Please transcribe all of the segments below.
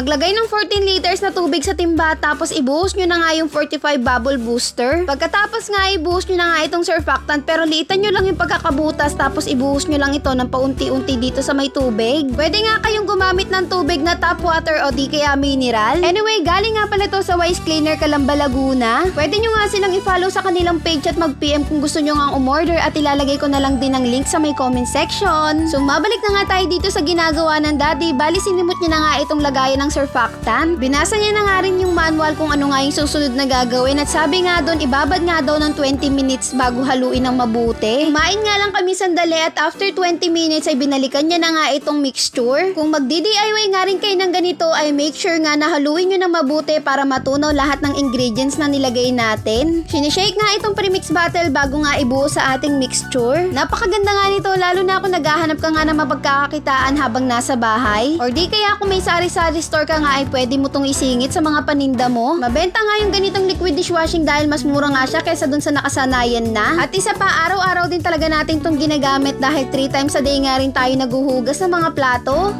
Maglagay ng 14 liters na tubig sa timba tapos ibuhos nyo na nga yung 45 bubble booster. Pagkatapos nga ibuhos nyo na nga itong surfactant pero liitan nyo lang yung pagkakabutas tapos ibuhos nyo lang ito ng paunti-unti dito sa may tubig. Pwede nga kayong gumamit ng tubig na tap water o di kaya mineral. Anyway, galing nga pala to sa Wise Cleaner Calamba Laguna. Pwede nyo nga silang i-follow sa kanilang page at mag-PM kung gusto nyo nga umorder at ilalagay ko na lang din ang link sa may comment section. So mabalik na nga tayo dito sa ginagawa ng daddy. Bali sinimot niya na nga itong lagayan ng surfactant. Binasa niya na nga rin yung manual kung ano nga yung susunod na gagawin at sabi nga doon ibabad nga daw ng 20 minutes bago haluin ng mabuti. Kumain nga lang kami sandali at after 20 minutes ay binalikan niya na nga itong mixture. Kung magdi-DIY nga rin kayo ng ganito ay make sure nga na haluin nyo na mabuti para matunaw lahat ng ingredients na nilagay natin. Sinishake nga itong premix bottle bago nga ibuo sa ating mixture. Napakaganda nga nito lalo na kung naghahanap ka nga ng mapagkakakitaan habang nasa bahay. Or di kaya kung may sari-sari store ka nga ay pwede mo tong isingit sa mga paninda mo. Mabenta nga yung ganitong liquid dishwashing dahil mas mura nga siya kaysa dun sa nakasanayan na. At isa pa, araw-araw din talaga natin tong ginagamit dahil 3 times a day nga rin tayo naguhugas ng mga plato.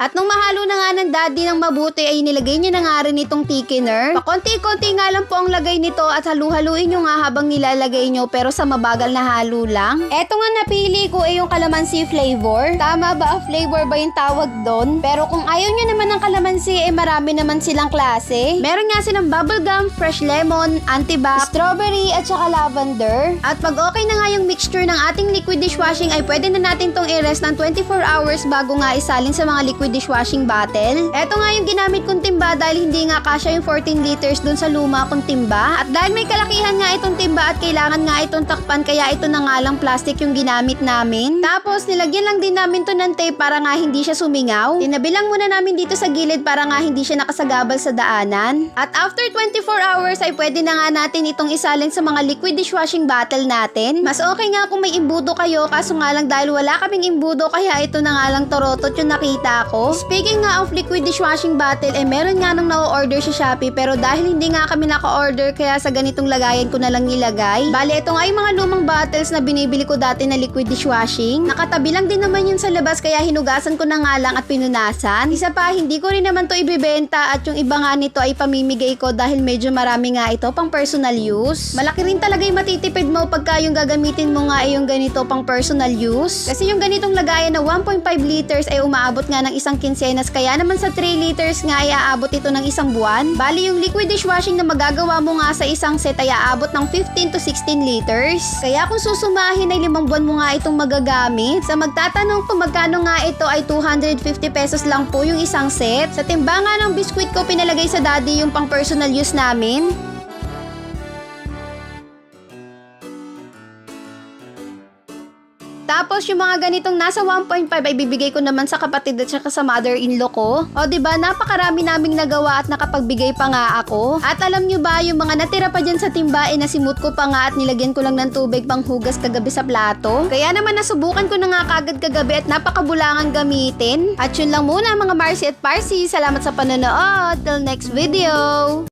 At nung mahalo na nga ng daddy ng mabuti ay nilagay niya na nga rin itong thickener. Pakonti-konti nga lang po ang lagay nito at halu-haluin nyo nga habang nilalagay nyo pero sa mabagal na halo lang. Eto nga napili ko ay yung calamansi flavor. Tama ba flavor ba yung tawag doon? Pero kung ayaw nyo naman ng calamansi eh marami naman silang klase. Meron nga silang bubblegum, fresh lemon, antibac, strawberry at saka lavender. At pag okay na nga yung mixture ng ating liquid dishwashing ay pwede na natin tong i-rest ng 24 hours bago nga isalin sa mga liquid dishwashing bottle. Eto nga yung ginamit kong timba dahil hindi nga kasya yung 14 liters dun sa luma kong timba. At dahil may kalakihan nga itong timba at kailangan nga itong takpan kaya ito na nga lang plastic yung ginamit namin. Tapos nilagyan lang din namin to ng tape para nga hindi siya sumingaw. Tinabilang muna namin dito sa gilid para nga hindi siya nakasagabal sa daanan. At after 24 hours ay pwede na nga natin itong isalin sa mga liquid dishwashing bottle natin. Mas okay nga kung may imbudo kayo kaso nga lang dahil wala kaming imbudo kaya ito na nga lang torotot yung nakita ko. Speaking nga of liquid dishwashing bottle, eh meron nga nung na-order sa Shopee pero dahil hindi nga kami naka-order kaya sa ganitong lagayan ko na lang nilagay. Bale, ito nga yung mga lumang bottles na binibili ko dati na liquid dishwashing. Nakatabi lang din naman yun sa labas kaya hinugasan ko na nga lang at pinunasan. Isa pa, hindi ko rin naman to ibibenta at yung iba nga nito ay pamimigay ko dahil medyo marami nga ito pang personal use. Malaki rin talaga yung matitipid mo pagka yung gagamitin mo nga ay yung ganito pang personal use. Kasi yung ganitong lagayan na 1.5 liters ay umaabot nga ng isang kinsenas kaya naman sa 3 liters nga ay aabot ito ng isang buwan. Bali yung liquid dishwashing na magagawa mo nga sa isang set ay aabot ng 15 to 16 liters. Kaya kung susumahin ay limang buwan mo nga itong magagamit. Sa magtatanong kung magkano nga ito ay 250 pesos lang po yung isang set. Sa timbangan ng biskwit ko pinalagay sa daddy yung pang personal use namin. Tapos yung mga ganitong nasa 1.5 ay bibigay ko naman sa kapatid at saka sa mother-in-law ko. O 'di ba napakarami naming nagawa at nakapagbigay pa nga ako. At alam nyo ba yung mga natira pa dyan sa timba ay nasimut ko pa nga at nilagyan ko lang ng tubig pang hugas kagabi sa plato. Kaya naman nasubukan ko na nga kagad kagabi at napakabulangan gamitin. At yun lang muna mga Marcy at Parsi. Salamat sa panonood. Till next video!